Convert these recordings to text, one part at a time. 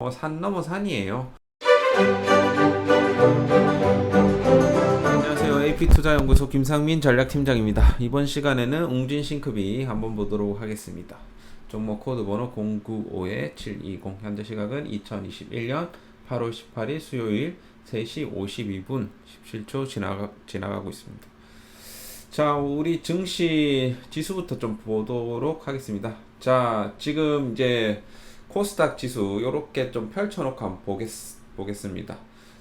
어, 산 넘어 산이에요. 안녕하세요. AP투자연구소 김상민 전략팀장입니다. 이번 시간에는 웅진 싱크비 한번 보도록 하겠습니다. 종목 코드 번호 095-720 현재 시각은 2021년 8월 18일 수요일 3시 52분 17초 지나가, 지나가고 있습니다. 자, 우리 증시 지수부터 좀 보도록 하겠습니다. 자, 지금 이제 코스닥 지수 요렇게 좀 펼쳐놓고 한번 보겠, 보겠습니다.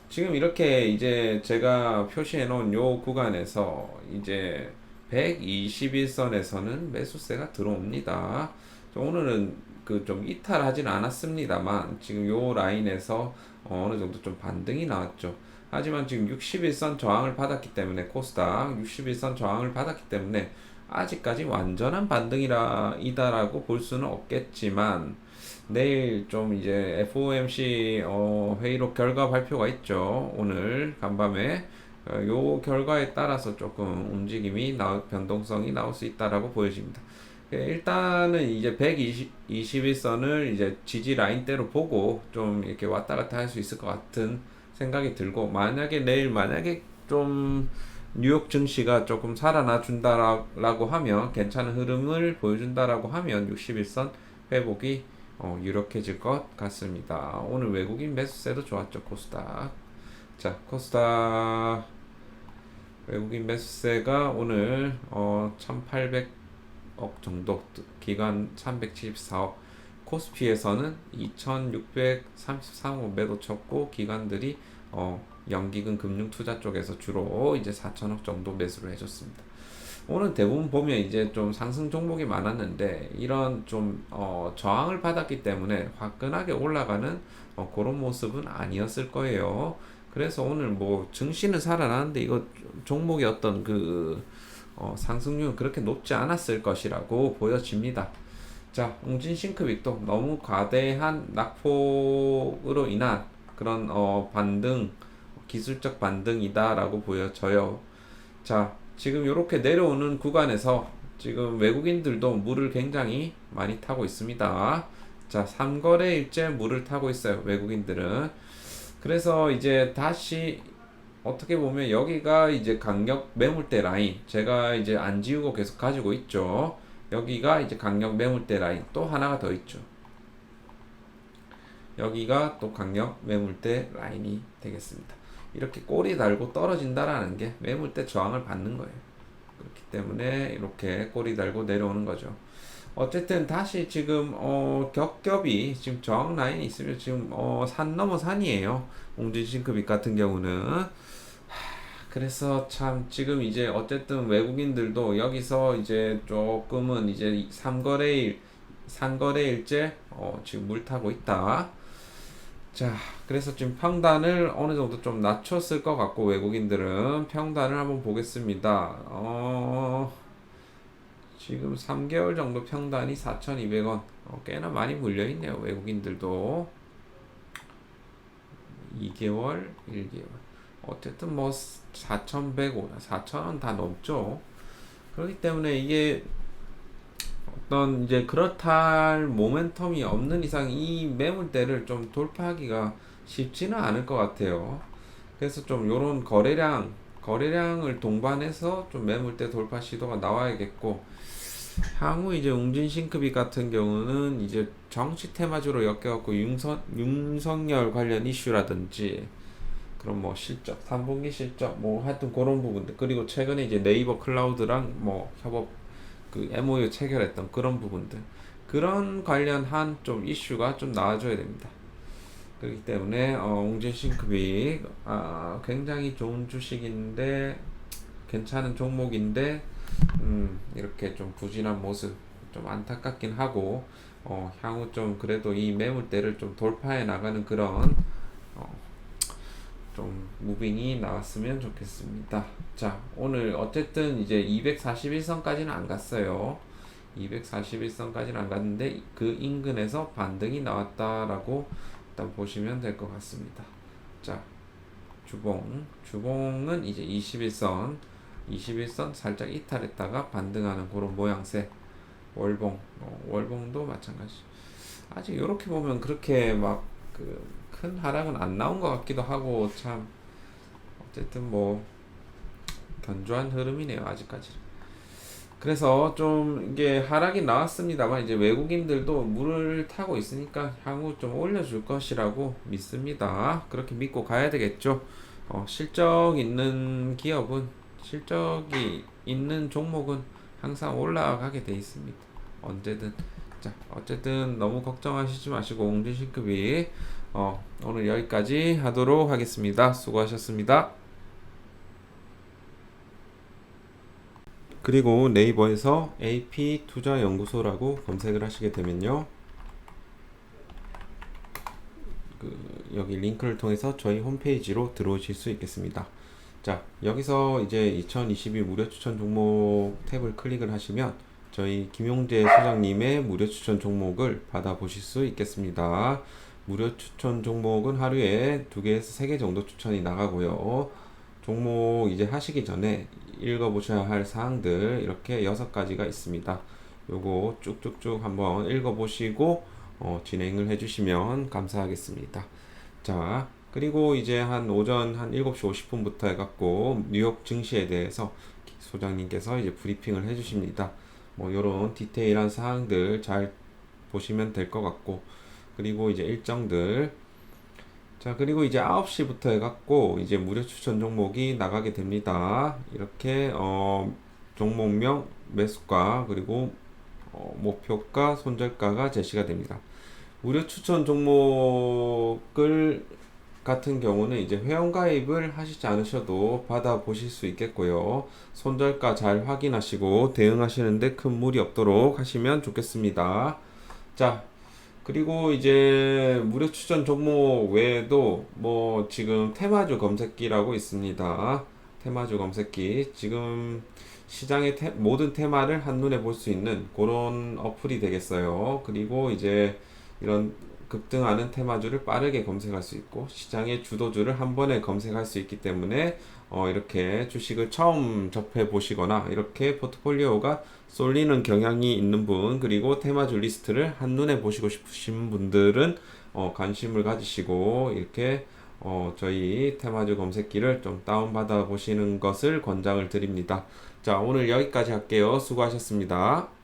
지금 이렇게 이제 제가 표시해 놓은 요 구간에서 이제 121선에서는 매수세가 들어옵니다. 저 오늘은 그 좀 이탈하진 않았습니다만 지금 요 라인에서 어느 정도 좀 반등이 나왔죠. 하지만 지금 61선 저항을 받았기 때문에 코스닥 61선 저항을 받았기 때문에 아직까지 완전한 반등이라 이다라고 볼 수는 없겠지만 내일 좀 이제 FOMC 어, 회의록 결과 발표가 있죠. 오늘 간밤에 어, 요 결과에 따라서 조금 움직임이 나 변동성이 나올 수 있다라고 보여집니다. 예, 일단은 이제 121선을 이제 지지 라인대로 보고 좀 이렇게 왔다 갔다 할 수 있을 것 같은 생각이 들고 만약에 내일 만약에 좀 뉴욕 증시가 조금 살아나 준다라고 하면 괜찮은 흐름을 보여준다라고 하면 61선 회복이 어, 유력해질 것 같습니다. 오늘 외국인 매수세도 좋았죠 코스닥. 자 코스닥 외국인 매수세가 오늘 어, 1,800억 정도 기간 374억 코스피에서는 2,633억 매도 쳤고 기관들이 어, 연기금 금융투자 쪽에서 주로 이제 4천억 정도 매수를 해줬습니다. 오늘 대부분 보면 이제 좀 상승 종목이 많았는데 이런 좀 어, 저항을 받았기 때문에 화끈하게 올라가는 어, 그런 모습은 아니었을 거예요. 그래서 오늘 뭐 증시는 살아나는데 이거 종목의 어떤 그 어, 상승률은 그렇게 높지 않았을 것이라고 보여집니다. 자, 웅진 싱크빅도 너무 과대한 낙폭으로 인한 그런 어, 반등, 기술적 반등이다라고 보여져요. 자, 지금 이렇게 내려오는 구간에서 지금 외국인들도 물을 굉장히 많이 타고 있습니다. 자, 3거래일째 물을 타고 있어요. 외국인들은. 그래서 이제 다시 어떻게 보면 여기가 이제 강력 매물대 라인 제가 이제 안 지우고 계속 가지고 있죠. 여기가 이제 강력 매물대 라인 또 하나가 더 있죠. 여기가 또 강력 매물대 라인이 되겠습니다. 이렇게 꼬리 달고 떨어진다라는 게 매물대 저항을 받는 거예요. 그렇기 때문에 이렇게 꼬리 달고 내려오는 거죠. 어쨌든 다시 지금 어 겹겹이 지금 저항 라인이 있으면 지금 어 산 넘어 산이에요. 웅진 싱크빅 같은 경우는 하, 그래서 참 지금 이제 어쨌든 외국인들도 여기서 이제 조금은 이제 삼거래일 상거래일째 어 지금 물 타고 있다. 자, 그래서 지금 평단을 어느 정도 좀 낮췄을 것 같고 외국인들은 평단을 한번 보겠습니다. 어, 지금 3개월 정도 평단이 4,200원. 어, 꽤나 많이 물려 있네요. 외국인들도 2개월, 1개월. 어쨌든 뭐 4,105, 4,000원 다 넘죠. 그렇기 때문에 이게 어떤 이제 그렇다 할 모멘텀이 없는 이상 이 매물대를 좀 돌파하기가 쉽지는 않을 것 같아요. 그래서 좀 요런 거래량, 거래량을 동반해서 좀 매물대 돌파 시도가 나와야겠고, 향후 이제 웅진 싱크비 같은 경우는 이제 정치 테마주로 엮여갖고 윤석, 윤석열 관련 이슈라든지, 그런 뭐 실적, 3분기 실적, 뭐 하여튼 그런 부분들, 그리고 최근에 이제 네이버 클라우드랑 뭐 협업 그 MOU 체결했던 그런 부분들 그런 관련한 좀 이슈가 좀 나와줘야 됩니다. 그렇기 때문에 어, 웅진 싱크빅 아, 굉장히 좋은 주식인데 괜찮은 종목인데 음, 이렇게 좀 부진한 모습 좀 안타깝긴 하고 어, 향후 좀 그래도 이 매물대를 좀 돌파해 나가는 그런 어, 좀 무빙이 나왔으면 좋겠습니다. 자, 오늘 어쨌든 이제 241선까지는 안 갔어요. 241선까지는 안 갔는데 그 인근에서 반등이 나왔다라고 일단 보시면 될 것 같습니다. 자, 주봉. 주봉은 이제 21선. 21선 살짝 이탈했다가 반등하는 그런 모양새. 월봉. 어, 월봉도 마찬가지. 아직 이렇게 보면 그렇게 막그 큰 하락은 안 나온 것 같기도 하고 참 어쨌든 뭐 견조한 흐름이네요 아직까지. 그래서 좀 이게 하락이 나왔습니다만 이제 외국인들도 물을 타고 있으니까 향후 좀 올려줄 것이라고 믿습니다. 그렇게 믿고 가야 되겠죠. 어, 실적 있는 기업은 실적이 있는 종목은 항상 올라가게 돼 있습니다. 언제든. 자, 어쨌든 너무 걱정하시지 마시고 옹진신급이 어, 오늘 여기까지 하도록 하겠습니다. 수고하셨습니다. 그리고 네이버에서 AP 투자 연구소라고 검색을 하시게 되면요. 그 여기 링크를 통해서 저희 홈페이지로 들어오실 수 있겠습니다. 자, 여기서 이제 2022 무료 추천 종목 탭을 클릭을 하시면 저희 김용재 소장님의 무료 추천 종목을 받아보실 수 있겠습니다. 무료 추천 종목은 하루에 두 개에서 세 개 정도 추천이 나가고요. 종목 이제 하시기 전에 읽어보셔야 할 사항들 이렇게 여섯 가지가 있습니다. 요거 쭉쭉쭉 한번 읽어보시고 어, 진행을 해주시면 감사하겠습니다. 자, 그리고 이제 한 오전 한 7시 50분부터 해갖고 뉴욕 증시에 대해서 소장님께서 이제 브리핑을 해주십니다. 뭐 요런 디테일한 사항들 잘 보시면 될 것 같고 그리고 이제 일정들 자 그리고 이제 9시부터 해갖고 이제 무료 추천 종목이 나가게 됩니다 이렇게 어 종목명 매수가 그리고 어, 목표가 손절가가 제시가 됩니다 무료 추천 종목을 같은 경우는 이제 회원 가입을 하시지 않으셔도 받아 보실 수 있겠고요. 손절가 잘 확인하시고 대응하시는데 큰 무리 없도록 하시면 좋겠습니다. 자, 그리고 이제 무료 추천 종목 외에도 뭐 지금 테마주 검색기라고 있습니다. 테마주 검색기. 지금 시장의 테, 모든 테마를 한눈에 볼 수 있는 그런 어플이 되겠어요. 그리고 이제 이런 급등하는 테마주를 빠르게 검색할 수 있고 시장의 주도주를 한 번에 검색할 수 있기 때문에 어, 이렇게 주식을 처음 접해 보시거나 이렇게 포트폴리오가 쏠리는 경향이 있는 분 그리고 테마주 리스트를 한눈에 보시고 싶으신 분들은 어, 관심을 가지시고 이렇게 어, 저희 테마주 검색기를 좀 다운받아 보시는 것을 권장을 드립니다. 자, 오늘 여기까지 할게요. 수고하셨습니다.